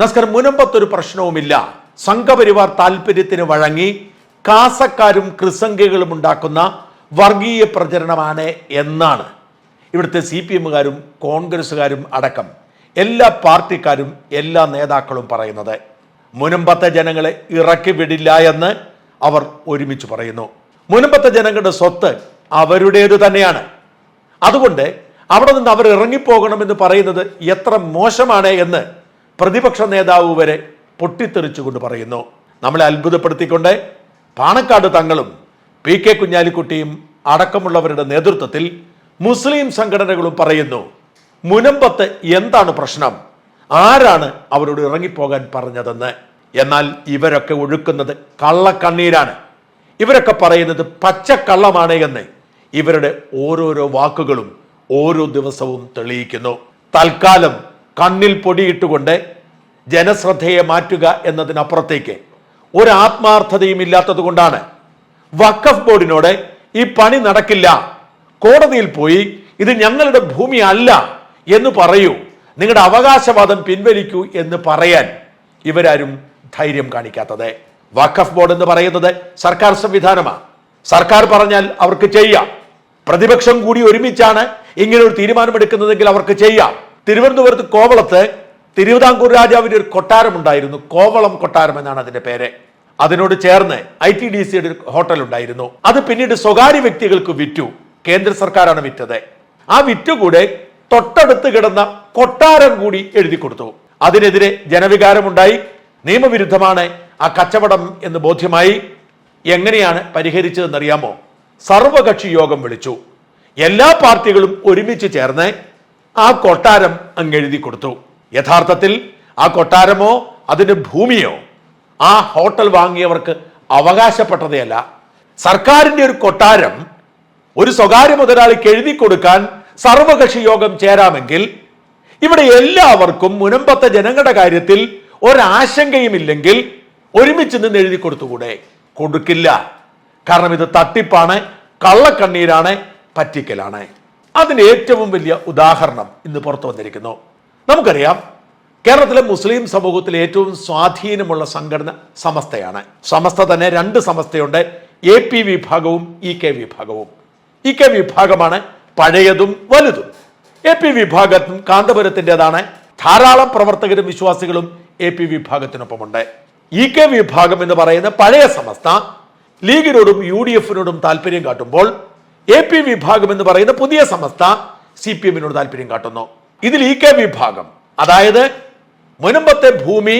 നസ്കർ മുനമ്പത്തൊരു പ്രശ്നവുമില്ല. സംഘപരിവാർ താല്പര്യത്തിന് വഴങ്ങി കാസക്കാരും ക്രിസംഖ്യകളും ഉണ്ടാക്കുന്ന വർഗീയ പ്രചരണമാണ് എന്നാണ്. ഇവിടുത്തെ സി പി എമ്മുകാരും കോൺഗ്രസ്സുകാരും അടക്കം എല്ലാ പാർട്ടിക്കാരും എല്ലാ നേതാക്കളും പറയുന്നത്. മുനമ്പത്തെ ജനങ്ങളെ ഇറക്കി വിടില്ല എന്ന് അവർ ഒരുമിച്ച് പറയുന്നു. മുനമ്പത്തെ ജനങ്ങളുടെ സ്വത്ത് അവരുടേത് തന്നെയാണ്. അതുകൊണ്ട് അവിടെ നിന്ന് അവർ ഇറങ്ങിപ്പോകണമെന്ന് പറയുന്നത് എത്ര മോശമാണ് എന്ന് പ്രതിപക്ഷ നേതാവ് വരെ പൊട്ടിത്തെറിച്ചുകൊണ്ട് പറയുന്നു. നമ്മളെ അത്ഭുതപ്പെടുത്തിക്കൊണ്ട് പാണക്കാട് തങ്ങളും പി കെ കുഞ്ഞാലിക്കുട്ടിയും അടക്കമുള്ളവരുടെ നേതൃത്വത്തിൽ മുസ്ലിം സംഘടനകളും പറയുന്നു മുനമ്പത്ത് എന്താണ് പ്രശ്നം? ആരാണ് അവരോട് ഇറങ്ങിപ്പോകാൻ പറഞ്ഞതെന്ന്? എന്നാൽ ഇവരൊക്കെ ഒഴുക്കുന്നത് കള്ളക്കണ്ണീരാണ്. ഇവരൊക്കെ പറയുന്നത് പച്ചക്കള്ളമാണ് എന്ന് ഇവരുടെ ഓരോരോ വാക്കുകളും ഓരോ ദിവസവും തെളിയിക്കുന്നു. തൽക്കാലം കണ്ണിൽ പൊടിയിട്ടുകൊണ്ട് ജനശ്രദ്ധയെ മാറ്റുക എന്നതിനപ്പുറത്തേക്ക് ഒരു ആത്മാർത്ഥതയും ഇല്ലാത്തത് കൊണ്ടാണ്. വഖഫ് ബോർഡിനോട് ഈ പണി നടക്കില്ല. കോടതിയിൽ പോയി ഇത് ഞങ്ങളുടെ ഭൂമി അല്ല എന്ന് പറയൂ. നിങ്ങളുടെ അവകാശവാദം പിൻവലിക്കൂ എന്ന് പറയാൻ ഇവരാരും ധൈര്യം കാണിക്കാത്തത്. വഖഫ് ബോർഡ് എന്ന് പറയുന്നത് സർക്കാർ സംവിധാനമാണ് സർക്കാർ പറഞ്ഞാൽ അവർക്ക് ചെയ്യാം. പ്രതിപക്ഷം കൂടി ഒരുമിച്ചാണ് ഇങ്ങനെ ഒരു തീരുമാനമെടുക്കുന്നതെങ്കിൽ അവർക്ക് ചെയ്യാം. തിരുവനന്തപുരത്ത് കോവളത്ത് തിരുവിതാംകൂർ രാജാവിന്റെ ഒരു കൊട്ടാരം ഉണ്ടായിരുന്നു. കോവളം കൊട്ടാരം എന്നാണ് അതിന്റെ പേര്. അതിനോട് ചേർന്ന് ഐ ടി ഡി സിയുടെ ഒരു ഹോട്ടൽ ഉണ്ടായിരുന്നു. അത് പിന്നീട് സ്വകാര്യ വ്യക്തികൾക്ക് വിറ്റു. കേന്ദ്ര സർക്കാരാണ് വിറ്റത്. ആ വിറ്റുകൂടെ തൊട്ടടുത്ത് കിടന്ന കൊട്ടാരം കൂടി എഴുതി കൊടുത്തു. അതിനെതിരെ ജനവികാരമുണ്ടായി. നിയമവിരുദ്ധമാണ് ആ കച്ചവടം എന്ന് ബോധ്യമായി. എങ്ങനെയാണ് പരിഹരിച്ചതെന്നറിയാമോ? സർവകക്ഷി യോഗം വിളിച്ചു. എല്ലാ പാർട്ടികളും ഒരുമിച്ച് ചേർന്ന് ആ കൊട്ടാരം അങ്ങ് എഴുതി കൊടുത്തു. യഥാർത്ഥത്തിൽ ആ കൊട്ടാരമോ അതിന് ഭൂമിയോ ആ ഹോട്ടൽ വാങ്ങിയവർക്ക് അവകാശപ്പെട്ടതയല്ല. സർക്കാരിന്റെ ഒരു കൊട്ടാരം ഒരു സ്വകാര്യ മുതലാളിക്ക് എഴുതി കൊടുക്കാൻ സർവകക്ഷി യോഗം ചേരാമെങ്കിൽ ഇവിടെ എല്ലാവർക്കും മുനമ്പത്തെ ജനങ്ങളുടെ കാര്യത്തിൽ ഒരാശങ്കയുമില്ലെങ്കിൽ ഒരുമിച്ച് നിന്ന് എഴുതി കൊടുത്തുകൂടെ? കൊടുക്കില്ല. കാരണം ഇത് തട്ടിപ്പാണ് കള്ളക്കണ്ണീരാണ് പറ്റിക്കലാണ്. അതിന് ഏറ്റവും വലിയ ഉദാഹരണം ഇന്ന് പുറത്തു വന്നിരിക്കുന്നു. നമുക്കറിയാം കേരളത്തിലെ മുസ്ലിം സമൂഹത്തിൽ ഏറ്റവും സ്വാധീനമുള്ള സംഘടന സമസ്തയാണ്. സമസ്ത തന്നെ രണ്ട് സമസ്തയുണ്ട് എ പി വിഭാഗവും ഇ കെ വിഭാഗവും. ഇ കെ വിഭാഗമാണ് പഴയതും വലുതും. എ പി വിഭാഗത്തും കാന്തപുരത്തിന്റെതാണ് ധാരാളം പ്രവർത്തകരും വിശ്വാസികളും എ പി വിഭാഗത്തിനൊപ്പമുണ്ട്. ഇ കെ വിഭാഗം എന്ന് പറയുന്ന പഴയ സമസ്ത ലീഗിനോടും യു ഡി എഫിനോടും താല്പര്യം കാട്ടുമ്പോൾ എ പി വിഭാഗം എന്ന് പറയുന്ന പുതിയ സമസ്ത സി പി എമ്മിനോട് താല്പര്യം കാട്ടുന്നു. ഇതിൽ ഇ കെ വിഭാഗം അതായത് മുനമ്പത്തെ ഭൂമി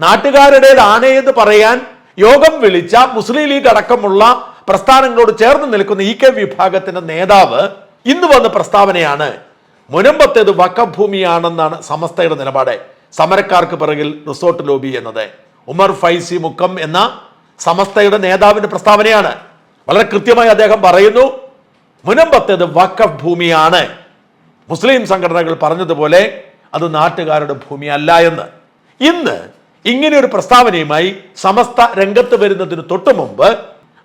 നാട്ടുകാരുടേതാണ് എന്ന് പറയാൻ യോഗം വിളിച്ച മുസ്ലിം ലീഗ് അടക്കമുള്ള പ്രസ്ഥാനങ്ങളോട് ചേർന്ന് നിൽക്കുന്ന ഇ കെ വിഭാഗത്തിന്റെ നേതാവ് ഇന്ന് വന്ന പ്രസ്താവനയാണ് മുനമ്പത്തേത് വക്കഭൂമിയാണെന്നാണ് സമസ്തയുടെ നിലപാട്. സമരക്കാർക്ക് പിറകിൽ റിസോർട്ട് ലോബി എന്നത്. ഉമർ ഫൈസി മുക്കം എന്ന സമസ്തയുടെ നേതാവിന്റെ പ്രസ്താവനയാണ്. വളരെ കൃത്യമായി അദ്ദേഹം പറയുന്നു മുനമ്പത്തേത് വക്കഫ് ഭൂമിയാണ് മുസ്ലിം സംഘടനകൾ പറഞ്ഞതുപോലെ അത് നാട്ടുകാരുടെ ഭൂമി അല്ല എന്ന്. ഇന്ന് ഇങ്ങനെ ഒരു പ്രസ്താവനയുമായി സമസ്ത രംഗത്ത് വരുന്നതിന് തൊട്ടു മുമ്പ്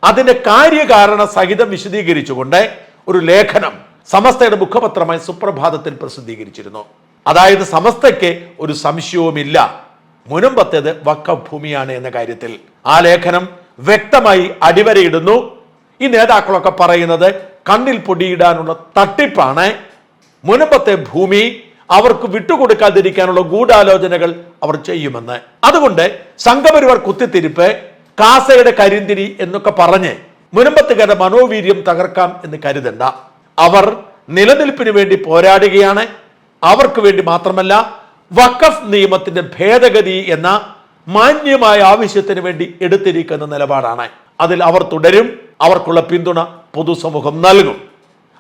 അതിന്റെ കാര്യകാരണ സഹിതം വിശദീകരിച്ചുകൊണ്ട് ഒരു ലേഖനം സമസ്തയുടെ മുഖപത്രമായി സുപ്രഭാതത്തിൽ പ്രസിദ്ധീകരിച്ചിരുന്നു. അതായത് സമസ്തയ്ക്ക് ഒരു സംശയവുമില്ല. മുനമ്പത്തേത് വക്കഭൂമിയാണ് എന്ന കാര്യത്തിൽ ആ ലേഖനം വ്യക്തമായി അടിവരയിടുന്നു. ഈ നേതാക്കളൊക്കെ പറയുന്നത് കണ്ണിൽ പൊടിയിടാനുള്ള തട്ടിപ്പാണ്. മുനമ്പത്തെ ഭൂമി അവർക്ക് വിട്ടുകൊടുക്കാതിരിക്കാനുള്ള ഗൂഢാലോചനകൾ അവർ ചെയ്യുമെന്ന്. അതുകൊണ്ട് സംഘപരിവാർ കുത്തിത്തിരിപ്പ് കാസയുടെ കരിന്തിരി എന്നൊക്കെ പറഞ്ഞ് മുനമ്പത്തുകാരുടെ മനോവീര്യം തകർക്കാം എന്ന് കരുതണ്ട. അവർ നിലനിൽപ്പിന് വേണ്ടി പോരാടുകയാണ്. അവർക്ക് വേണ്ടി മാത്രമല്ല വഖഫ് നിയമത്തിന്റെ ഭേദഗതി എന്ന മാന്യമായ ആവശ്യത്തിന് വേണ്ടി എടുത്തിരിക്കുന്ന നിലപാടാണ്. അതിൽ അവർ തുടരും അവർക്കുള്ള പിന്തുണ പൊതുസമൂഹം നൽകും.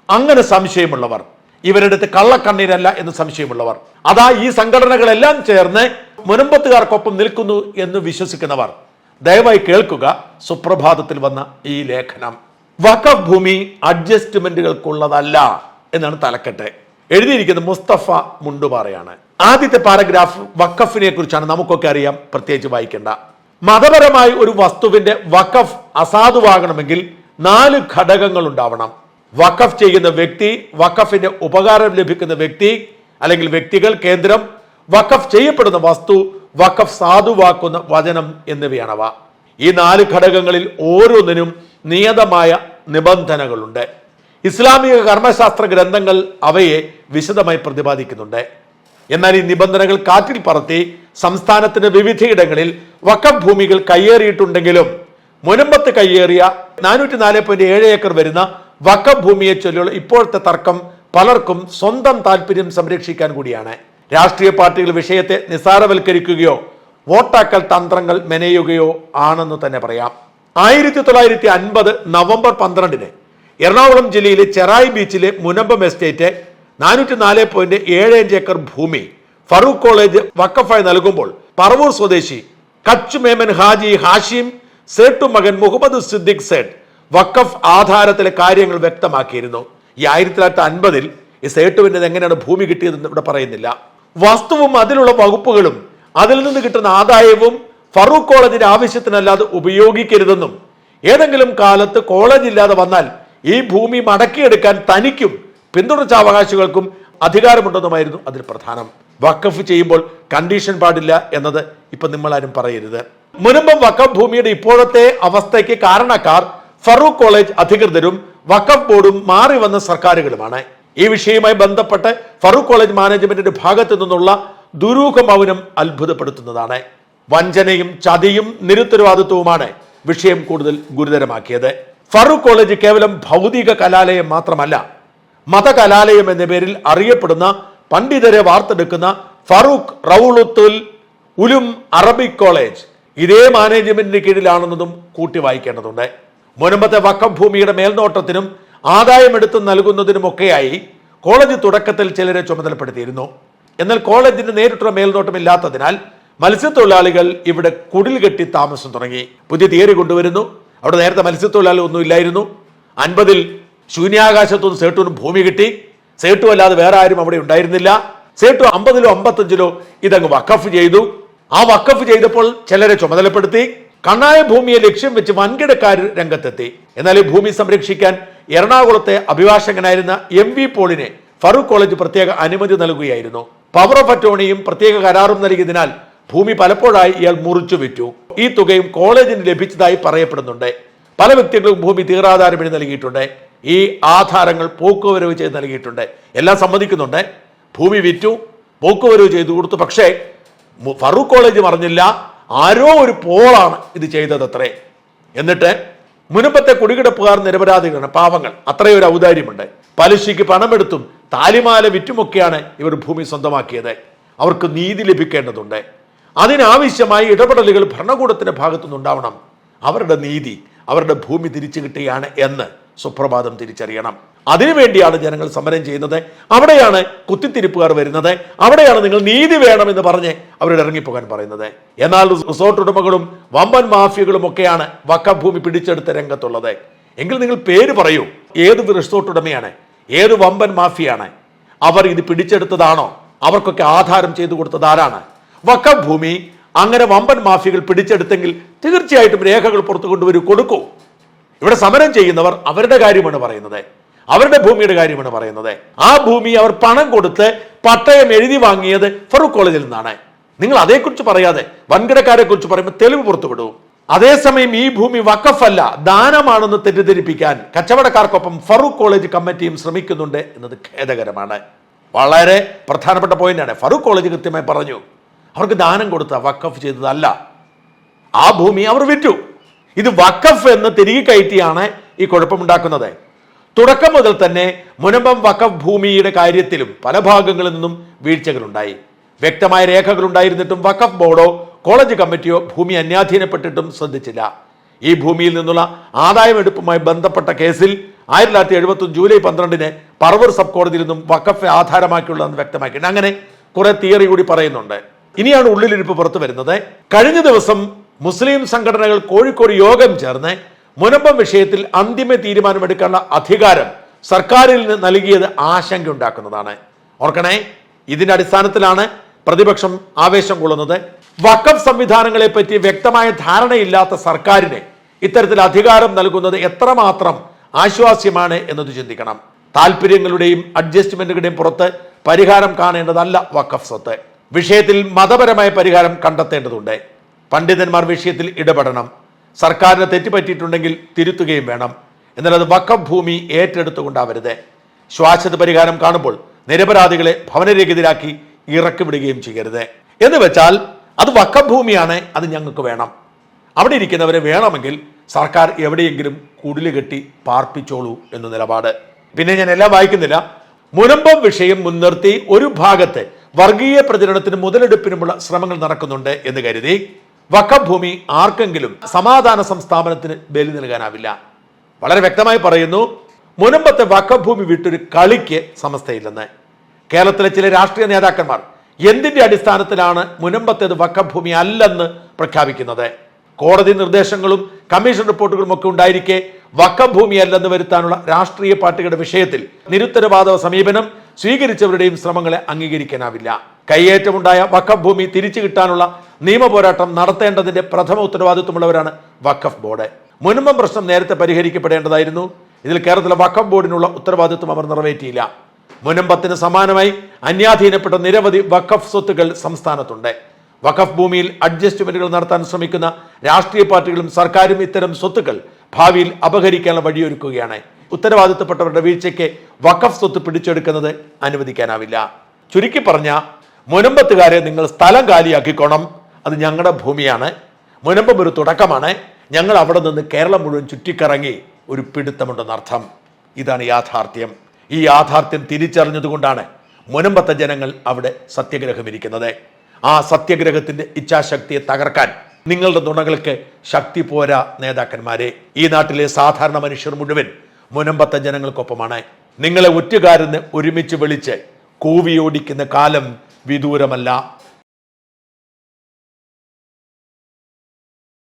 അങ്ങനെ സംശയമുള്ളവർ ഇവരുടെ അടുത്ത് കള്ളക്കണ്ണീരല്ല എന്ന് സംശയമുള്ളവർ അതാ ഈ സംഘടനകളെല്ലാം ചേർന്ന് മുനമ്പത്തുകാർക്കൊപ്പം നിൽക്കുന്നു എന്ന് വിശ്വസിക്കുന്നവർ ദയവായി കേൾക്കുക സുപ്രഭാതത്തിൽ വന്ന ഈ ലേഖനം. വഖഫ് ഭൂമി അഡ്ജസ്റ്റ്മെന്റുകൾക്കുള്ളതല്ല എന്നാണ് തലക്കെട്ട്. എഴുതിയിരിക്കുന്നത് മുസ്തഫ മുണ്ടുപാറയാണ്. ആദ്യത്തെ പാരഗ്രാഫ് വഖഫിനെ കുറിച്ചാണ് നമുക്കൊക്കെ അറിയാം പ്രത്യേകിച്ച് വായിക്കേണ്ട. മതപരമായി ഒരു വസ്തുവിന്റെ വഖഫ് അസാധുവാകണമെങ്കിൽ നാല് ഘടകങ്ങൾ ഉണ്ടാവണം വഖഫ് ചെയ്യുന്ന വ്യക്തി വഖഫിന്റെ ഉപകാരം ലഭിക്കുന്ന വ്യക്തി അല്ലെങ്കിൽ വ്യക്തികൾ കേന്ദ്രം വഖഫ് ചെയ്യപ്പെടുന്ന വസ്തു വഖഫ് സാധുവാക്കുന്ന വചനം എന്നിവയാണവ. ഈ നാല് ഘടകങ്ങളിൽ ഓരോന്നിനും നിയതമായ നിബന്ധനകളുണ്ട്. ഇസ്ലാമിക കർമ്മശാസ്ത്ര ഗ്രന്ഥങ്ങൾ അവയെ വിശദമായി പ്രതിപാദിക്കുന്നുണ്ട്. എന്നാൽ ഈ നിബന്ധനകൾ കാറ്റിൽ പറത്തി സംസ്ഥാനത്തിന്റെ വിവിധയിടങ്ങളിൽ വക്കം ഭൂമികൾ കയ്യേറിയിട്ടുണ്ടെങ്കിലും മുനമ്പത്ത് കയ്യേറിയ നാനൂറ്റി നാല് പോയിന്റ് ഏഴ് ഏക്കർ വരുന്ന വക്കം ഭൂമിയെ ചൊല്ലിയുള്ള ഇപ്പോഴത്തെ തർക്കം പലർക്കും സ്വന്തം താല്പര്യം സംരക്ഷിക്കാൻ കൂടിയാണ്. രാഷ്ട്രീയ പാർട്ടികൾ വിഷയത്തെ നിസാരവൽക്കരിക്കുകയോ വോട്ടാക്കൽ തന്ത്രങ്ങൾ മെനയുകയോ ആണെന്ന് തന്നെ പറയാം. ആയിരത്തി തൊള്ളായിരത്തി അൻപത് നവംബർ പന്ത്രണ്ടിന് എറണാകുളം ജില്ലയിലെ ചെറായി ബീച്ചിലെ മുനമ്പം എസ്റ്റേറ്റ് നാനൂറ്റി നാല് പോയിന്റ് ഏഴ് അഞ്ച് ഏക്കർ ഭൂമി. ഫറൂഖ് കോളേജ് വക്കഫായി നൽകുമ്പോൾ പറവൂർ സ്വദേശി കച്ച് മേമൻ ഹാജി ഹാഷിം സേട്ടു മകൻ മുഹമ്മദ് സിദ്ദിഖ് സേട്ട് വക്കഫ് ആധാരത്തിലെ കാര്യങ്ങൾ വ്യക്തമാക്കിയിരുന്നു. ഈ ആയിരത്തി തൊള്ളായിരത്തി അൻപതിൽ ഈ സേട്ടുവിന്റെ എങ്ങനെയാണ് ഭൂമി കിട്ടിയതെന്ന് ഇവിടെ പറയുന്നില്ല. വസ്തുവും അതിലുള്ള വകുപ്പുകളും അതിൽ നിന്ന് കിട്ടുന്ന ആദായവും ഫറൂഖ് കോളേജിന്റെ ആവശ്യത്തിനല്ലാതെ ഉപയോഗിക്കരുതെന്നും ഏതെങ്കിലും കാലത്ത് കോളേജ് ഇല്ലാതെ വന്നാൽ ഈ ഭൂമി മടക്കിയെടുക്കാൻ തനിക്കും പിന്തുടർച്ചാവകാശികൾക്കും അധികാരമുണ്ടെന്നുമായിരുന്നു അതിൽ പ്രധാനം. വഖഫ് ചെയ്യുമ്പോൾ കണ്ടീഷൻ പാടില്ല എന്നത് ഇപ്പൊ നിങ്ങളാരും പറയരുത്. മുൻപും വഖഫ് ഭൂമിയുടെ ഇപ്പോഴത്തെ അവസ്ഥയ്ക്ക് കാരണക്കാർ ഫറൂഖ് കോളേജ് അധികൃതരും വഖഫ് ബോർഡും മാറി വന്ന സർക്കാരുകളുമാണ്. ഈ വിഷയവുമായി ബന്ധപ്പെട്ട് ഫറൂഖ് കോളേജ് മാനേജ്മെന്റിന്റെ ഭാഗത്തു നിന്നുള്ള ദുരൂഹ മൗനം അത്ഭുതപ്പെടുത്തുന്നതാണ്. വഞ്ചനയും ചതിയും നിരുത്തരവാദിത്വവുമാണ് വിഷയം കൂടുതൽ ഗുരുതരമാക്കിയത്. ഫറൂഖ് കോളേജ് കേവലം ഭൗതിക കലാലയം മാത്രമല്ല മതകലാലയം എന്ന പേരിൽ അറിയപ്പെടുന്ന പണ്ഡിതരെ വാർത്തെടുക്കുന്ന ഫറൂഖ് റൌളുത്തുൽ ഉലും അറബിക് കോളേജ്. ഇതേ മാനേജ്മെന്റിന് കീഴിലാണെന്നതും കൂട്ടി വായിക്കേണ്ടതുണ്ട്. മൊനമ്പത്തെ വക്കം ഭൂമിയുടെ മേൽനോട്ടത്തിനും ആദായമെടുത്ത് നൽകുന്നതിനുമൊക്കെയായി കോളേജ് തുടക്കത്തിൽ ചിലരെ ചുമതലപ്പെടുത്തിയിരുന്നു. എന്നാൽ കോളേജിന് നേരിട്ടുള്ള മേൽനോട്ടമില്ലാത്തതിനാൽ മത്സ്യത്തൊഴിലാളികൾ ഇവിടെ കുടിൽ കെട്ടി താമസം തുടങ്ങി. പുതിയ തിയറി കൊണ്ടുവരുന്നു. അവിടെ നേരത്തെ മത്സ്യത്തൊഴിലാളി ഒന്നും ഇല്ലായിരുന്നു അൻപതിൽ ശൂന്യാകാശത്തുനിന്ന് സേട്ടുവിന് ഭൂമി കിട്ടി. സേട്ടു അല്ലാതെ വേറെ ആരും അവിടെ ഉണ്ടായിരുന്നില്ല. സേട്ടു അമ്പതിലോ അമ്പത്തഞ്ചിലോ ഇതങ്ങ് വക്കഫ് ചെയ്തു. ആ വക്കഫ് ചെയ്തപ്പോൾ ചിലരെ ചുമതലപ്പെടുത്തി. കണ്ണായ ഭൂമിയെ ലക്ഷ്യം വെച്ച് വൻകിടക്കാർ രംഗത്തെത്തി. എന്നാൽ ഈ ഭൂമി സംരക്ഷിക്കാൻ എറണാകുളത്തെ അഭിഭാഷകനായിരുന്ന എം വി പോളിനെ ഫറൂഖ് കോളേജ് പ്രത്യേക അനുമതി നൽകുകയായിരുന്നു. പവർ ഓഫ് അറ്റോണിയും പ്രത്യേക കരാറും നൽകിയതിനാൽ ഭൂമി പലപ്പോഴായി ഇയാൾ മുറിച്ചു വിറ്റു. ഈ തുകയും കോളേജിന് ലഭിച്ചതായി പറയപ്പെടുന്നുണ്ട്. പല വ്യക്തികളും ഭൂമി തീറാധാരം നൽകിയിട്ടുണ്ട്. ഈ ആധാരങ്ങൾ പോക്കുവരവ് ചെയ്ത് നൽകിയിട്ടുണ്ട്. എല്ലാം സമ്മതിക്കുന്നുണ്ട്. ഭൂമി വിറ്റു പോക്കുവരവ് ചെയ്തു കൊടുത്തു. പക്ഷേ ഫറൂഖ് കോളേജ് പറഞ്ഞില്ല ആരോ ഒരു പോളാണ് ഇത് ചെയ്തത് അത്രേ എന്നിട്ട് മുനമ്പത്തെ കുടികിടപ്പുകാർ നിരപരാധികളാണ്. പാവങ്ങൾ. അത്രയും ഒരു ഔദാര്യമുണ്ട്. പലിശയ്ക്ക് പണമെടുത്തും താലിമാല വിറ്റുമൊക്കെയാണ് ഇവർ ഭൂമി സ്വന്തമാക്കിയത്. അവർക്ക് നീതി ലഭിക്കേണ്ടതുണ്ട്. അതിനാവശ്യമായി ഇടപെടലുകൾ ഭരണകൂടത്തിന്റെ ഭാഗത്തുനിന്നുണ്ടാവണം. അവരുടെ നീതി അവരുടെ ഭൂമി തിരിച്ചു കിട്ടുകയാണ് എന്ന്. സുപ്രഭാതം തിരിച്ചറിയണം. അതിനുവേണ്ടിയാണ് ജനങ്ങൾ സമരം ചെയ്യുന്നത്. അവിടെയാണ് കുത്തിത്തിരിപ്പുകാർ വരുന്നത്. അവിടെയാണ് നിങ്ങൾ നീതി വേണമെന്ന് പറഞ്ഞ് അവരോട് ഇറങ്ങിപ്പോകാൻ പറയുന്നത്. എന്നാൽ റിസോർട്ട് ഉടമകളും വമ്പൻ മാഫിയകളും ഒക്കെയാണ് വക്കം ഭൂമി പിടിച്ചെടുത്ത രംഗത്തുള്ളത്. എങ്കിൽ നിങ്ങൾ പേര് പറയൂ. ഏത് റിസോർട്ട് ഉടമയാണ്? ഏത് വമ്പൻ മാഫിയാണ്? അവർ ഇത് പിടിച്ചെടുത്തതാണോ? അവർക്കൊക്കെ ആധാരം ചെയ്തു കൊടുത്തത് ആരാണ്? വക്കം ഭൂമി അങ്ങനെ വമ്പൻ മാഫിയകൾ പിടിച്ചെടുത്തെങ്കിൽ തീർച്ചയായിട്ടും രേഖകൾ പുറത്തു കൊണ്ടുവരൂ കൊടുക്കൂ. ഇവിടെ സമരം ചെയ്യുന്നവർ അവരുടെ കാര്യമാണ് പറയുന്നത്. അവരുടെ ഭൂമിയുടെ കാര്യമാണ് പറയുന്നത്. ആ ഭൂമി അവർ പണം കൊടുത്ത് പട്ടയം എഴുതി വാങ്ങിയത് ഫറൂഖ് കോളേജിൽ നിന്നാണ്. നിങ്ങൾ അതേക്കുറിച്ച് പറയാതെ വൻകിടക്കാരെ കുറിച്ച് പറയുമ്പോൾ തെളിവ് പുറത്തുവിടൂ അതേസമയം ഈ ഭൂമി വക്കഫല്ല ദാനമാണെന്ന് തെറ്റിദ്ധരിപ്പിക്കാൻ കച്ചവടക്കാർക്കൊപ്പം ഫറൂഖ് കോളേജ് കമ്മിറ്റിയും ശ്രമിക്കുന്നുണ്ട് എന്നത് ഖേദകരമാണ്. വളരെ പ്രധാനപ്പെട്ട പോയിന്റാണ്. ഫറൂഖ് കോളേജ് കൃത്യമായി പറഞ്ഞു അവർക്ക് ദാനം കൊടുത്ത വക്കഫ് ചെയ്തതല്ല. ആ ഭൂമി അവർ വിറ്റു. ഇത് വക്കഫ് എന്ന് തിരികെ കയറ്റിയാണ് ഈ കുഴപ്പമുണ്ടാക്കുന്നത്. തുടക്കം മുതൽ തന്നെ മുനമ്പം വക്കഫ് ഭൂമിയുടെ കാര്യത്തിലും പല ഭാഗങ്ങളിൽ നിന്നും വീഴ്ചകളുണ്ടായി. വ്യക്തമായ രേഖകൾ ഉണ്ടായിരുന്നിട്ടും വക്കഫ് ബോർഡോ കോളേജ് കമ്മിറ്റിയോ ഭൂമി അന്യാധീനപ്പെട്ടിട്ടും ശ്രദ്ധിച്ചില്ല. ഈ ഭൂമിയിൽ നിന്നുള്ള ആദായമെടുപ്പുമായി ബന്ധപ്പെട്ട കേസിൽ ആയിരത്തി തൊള്ളായിരത്തി എഴുപത്തി ജൂലൈ പന്ത്രണ്ടിന് പറവൂർ സബ് കോടതിയിൽ നിന്നും വക്കഫ് ആധാരമാക്കിയുള്ളതെന്ന് വ്യക്തമാക്കിയിട്ടുണ്ട്. അങ്ങനെ കുറെ തിയറി കൂടി പറയുന്നുണ്ട്. ഇനിയാണ് ഉള്ളിലിരിപ്പ് പുറത്തു വരുന്നത്. കഴിഞ്ഞ ദിവസം മുസ്ലിം സംഘടനകൾ കോഴിക്കോട് യോഗം ചേർന്ന് മുനമ്പം വിഷയത്തിൽ അന്തിമ തീരുമാനമെടുക്കാനുള്ള അധികാരം സർക്കാരിൽ നിന്ന് നൽകിയത് ആശങ്കയുണ്ടാക്കുന്നതാണ്. ഓർക്കണേ ഇതിന്റെ അടിസ്ഥാനത്തിലാണ് പ്രതിപക്ഷം ആവേശം കൊള്ളുന്നത്. വക്കഫ് സംവിധാനങ്ങളെ പറ്റി വ്യക്തമായ ധാരണയില്ലാത്ത സർക്കാരിന് ഇത്തരത്തിൽ അധികാരം നൽകുന്നത് എത്രമാത്രം ആശ്വാസ്യമാണ് എന്നത് ചിന്തിക്കണം. താല്പര്യങ്ങളുടെയും അഡ്ജസ്റ്റ്മെന്റുകളുടെയും പുറത്ത് പരിഹാരം കാണേണ്ടതല്ല വക്കഫ് സ്വത്ത്. വിഷയത്തിൽ മതപരമായ പരിഹാരം കണ്ടെത്തേണ്ടതുണ്ട്. പണ്ഡിതന്മാർ വിഷയത്തിൽ ഇടപെടണം. സർക്കാരിന് തെറ്റുപറ്റിയിട്ടുണ്ടെങ്കിൽ തിരുത്തുകയും വേണം. എന്നാൽ അത് വക്കഭൂമി ഭൂമി ഏറ്റെടുത്തുകൊണ്ടാവരുത്. ശ്വാസത പരിഹാരം കാണുമ്പോൾ നിരപരാധികളെ ഭവനരഹിതരാക്കി ഇറക്കിവിടുകയും ചെയ്യരുത്. എന്ന് വെച്ചാൽ അത് വഖഫ് ഭൂമിയാണ് അത് ഞങ്ങൾക്ക് വേണം. അവിടെ ഇരിക്കുന്നവരെ വേണമെങ്കിൽ സർക്കാർ എവിടെയെങ്കിലും കുടിൽ കെട്ടി പാർപ്പിച്ചോളൂ എന്ന നിലപാട്. പിന്നെ ഞാൻ എല്ലാം വായിക്കുന്നില്ല. മുനമ്പം വിഷയം മുൻനിർത്തി ഒരു ഭാഗത്ത് വർഗീയ പ്രചരണത്തിനും മുതലെടുപ്പിനുമുള്ള ശ്രമങ്ങൾ നടക്കുന്നുണ്ട് എന്ന് കരുതി. വഖഫ് ഭൂമി ആർക്കെങ്കിലും സമാധാന സംസ്ഥാപനത്തിന് ബലി നൽകാനാവില്ല. വളരെ വ്യക്തമായി പറയുന്നു മുനമ്പത്തെ വഖഫ് ഭൂമി വിട്ടൊരു കളിക്ക് സമസ്തയില്ലെന്ന്. കേരളത്തിലെ ചില രാഷ്ട്രീയ നേതാക്കന്മാർ എന്തിന്റെ അടിസ്ഥാനത്തിലാണ് മുനമ്പത്തേത് വഖഫ് ഭൂമി അല്ലെന്ന് പ്രഖ്യാപിക്കുന്നത്? കോടതി നിർദ്ദേശങ്ങളും കമ്മീഷൻ റിപ്പോർട്ടുകളും ഒക്കെ ഉണ്ടായിരിക്കെ വക്കഭൂമി ഭൂമി അല്ലെന്ന് വരുത്താനുള്ള രാഷ്ട്രീയ പാർട്ടികളുടെ വിഷയത്തിൽ നിരുത്തരവാദ സമീപനം സ്വീകരിച്ചവരുടെയും ശ്രമങ്ങളെ അംഗീകരിക്കാനാവില്ല. കയ്യേറ്റമുണ്ടായ വഖഫ് ഭൂമി തിരിച്ചു കിട്ടാനുള്ള നിയമ പോരാട്ടം നടത്തേണ്ടതിന്റെ പ്രഥമ ഉത്തരവാദിത്വമുള്ളവരാണ് വഖഫ് ബോർഡ്. മുൻപം പ്രശ്നം നേരത്തെ പരിഹരിക്കപ്പെടേണ്ടതായിരുന്നു. ഇതിൽ കേരളത്തിലെ വഖഫ് ബോർഡിനുള്ള ഉത്തരവാദിത്വം അവർ നിറവേറ്റിയില്ല. മുനമ്പത്തിന് സമാനമായി അന്യാധീനപ്പെട്ട നിരവധി വഖഫ് സ്വത്തുകൾ സംസ്ഥാനത്തുണ്ട്. വഖഫ് ഭൂമിയിൽ അഡ്ജസ്റ്റ്മെന്റുകൾ നടത്താൻ ശ്രമിക്കുന്ന രാഷ്ട്രീയ പാർട്ടികളും സർക്കാരും ഇത്തരം സ്വത്തുക്കൾ ഭാവിയിൽ അപഹരിക്കാനുള്ള വഴിയൊരുക്കുകയാണ്. ഉത്തരവാദിത്തപ്പെട്ടവരുടെ വീഴ്ചയ്ക്ക് വഖഫ് സ്വത്ത് പിടിച്ചെടുക്കുന്നത് അനുവദിക്കാനാവില്ല. ചുരുക്കി പറഞ്ഞ മുനമ്പത്തുകാരെ നിങ്ങൾ സ്ഥലം കാലിയാക്കിക്കോണം. അത് ഞങ്ങളുടെ ഭൂമിയാണ്. മുനമ്പം ഒരു തുടക്കമാണ്. ഞങ്ങൾ അവിടെ നിന്ന് കേരളം മുഴുവൻ ചുറ്റിക്കറങ്ങി ഒരു പിടുത്തമുണ്ടെന്നർത്ഥം ഇതാണ് യാഥാർത്ഥ്യം. ഈ യാഥാർത്ഥ്യം തിരിച്ചറിഞ്ഞതുകൊണ്ടാണ് മുനമ്പത്തെ ജനങ്ങൾ അവിടെ സത്യഗ്രഹം ഇരിക്കുന്നത്. ആ സത്യഗ്രഹത്തിന്റെ ഇച്ഛാശക്തിയെ തകർക്കാൻ നിങ്ങളുടെ നുണകൾക്ക് ശക്തി പോരാ നേതാക്കന്മാരെ. ഈ നാട്ടിലെ സാധാരണ മനുഷ്യർ മുഴുവൻ മുനമ്പത്തെ ജനങ്ങൾക്കൊപ്പമാണ്. നിങ്ങളെ ഒറ്റുകാരെന്ന് ഒരുമിച്ച് വിളിച്ച് കൂവിയോടിക്കുന്ന കാലം വിദൂരമല്ല.